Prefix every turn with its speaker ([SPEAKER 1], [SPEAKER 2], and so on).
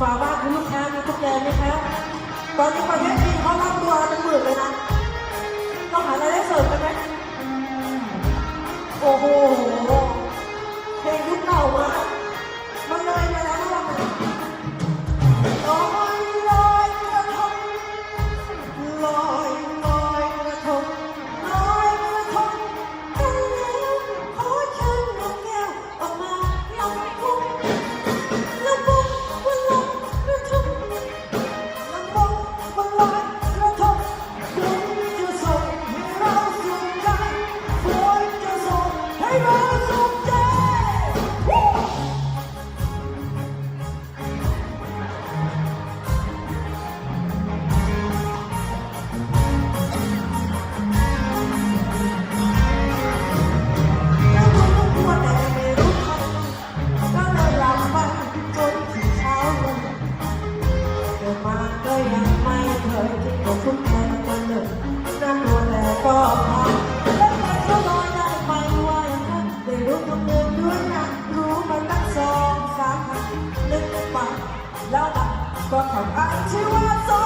[SPEAKER 1] ฝากว่าคุณลูกค้ามีทุกอย่างไหมครับ ตอนนี้ประเทศจีนเขารับตัวเป็นหมื่นเลยนะึกออกมาแล้วก็ทำให้ชีวิตสด